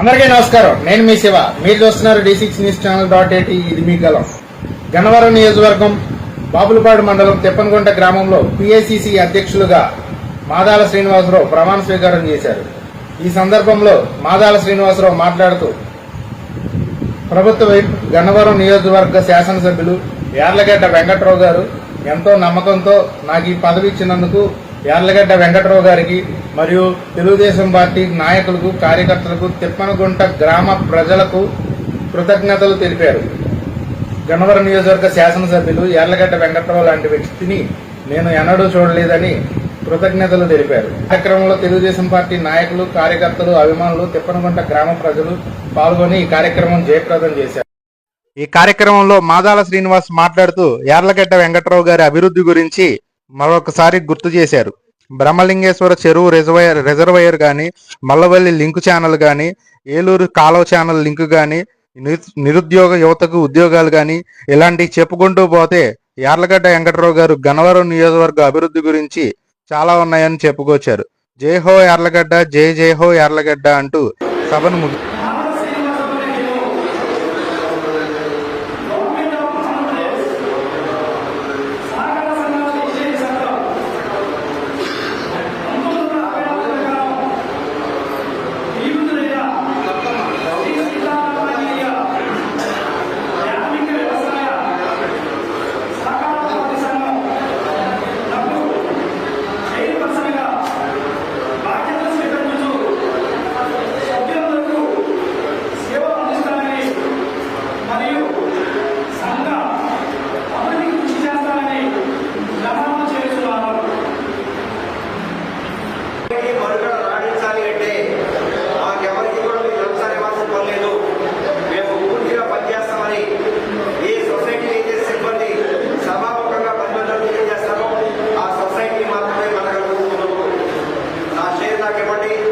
అందరికీ నమస్కారం. నేను మీ శివ. మీరు చూస్తున్నారు D six news channel dot eighty ఇది మీ గలం గన్నవరం నియోజకవర్గం బాపులపాడు మండలం తెప్పనగుంట గ్రామంలో పిఐసిసి అధ్యక్షులుగా మాదాల శ్రీనివాసరావు ప్రమాణ స్వీకారం చేశారు. ఈ సందర్భంలో మాదాల శ్రీనివాసరావు మాట్లాడుతూ ప్రభుత్వ వైపు గన్నవరం నియోజకవర్గ శాసనసభ్యులు యార్లగడ్డ వెంకట్రావు గారు ఎంతో నమ్మకంతో నాకు ఈ పదవి ఇచ్చినందుకు యార్లగడ్డ వెంకట్రావు గారికి మరియు తెలుగుదేశం పార్టీ నాయకులకు కార్యకర్తలకు తిప్పనగుంట గ్రామ ప్రజలకు కృతజ్ఞతలు తెలిపారు. గన్నవరం నియోజకవర్గ శాసనసభ్యులు ఎర్లగడ్డ వెంకట్రావు లాంటి వ్యక్తిని నేను ఎన్నడూ చూడలేదని కృతజ్ఞతలు తెలిపారు. కార్యక్రమంలో తెలుగుదేశం పార్టీ నాయకులు కార్యకర్తలు అభిమానులు తిప్పనగుంట గ్రామ ప్రజలు పాల్గొని ఈ కార్యక్రమం జయప్రదం చేశారు. ఈ కార్యక్రమంలో మాదాల శ్రీనివాస్ మాట్లాడుతూ యార్లగడ్డ వెంకట్రావు గారి అభివృద్ధి గురించి మరొకసారి గుర్తు చేశారు. బ్రహ్మలింగేశ్వర చెరువు రిజర్వయర్ రిజర్వాయర్ కానీ మల్లవల్లి లింక్ ఛానల్ కానీ ఏలూరు కాలువ ఛానల్ లింక్ కానీ నిరుద్యోగ యువతకు ఉద్యోగాలు కానీ ఇలాంటివి చెప్పుకుంటూ పోతే యార్లగడ్డ వెంకటరావు గారు గన్నవరం నియోజకవర్గ అభివృద్ధి గురించి చాలా ఉన్నాయని చెప్పుకొచ్చారు. జై హో యార్లగడ్డ జై జై హో యార్లగడ్డ అంటూ సభను ముగి লাগে বটে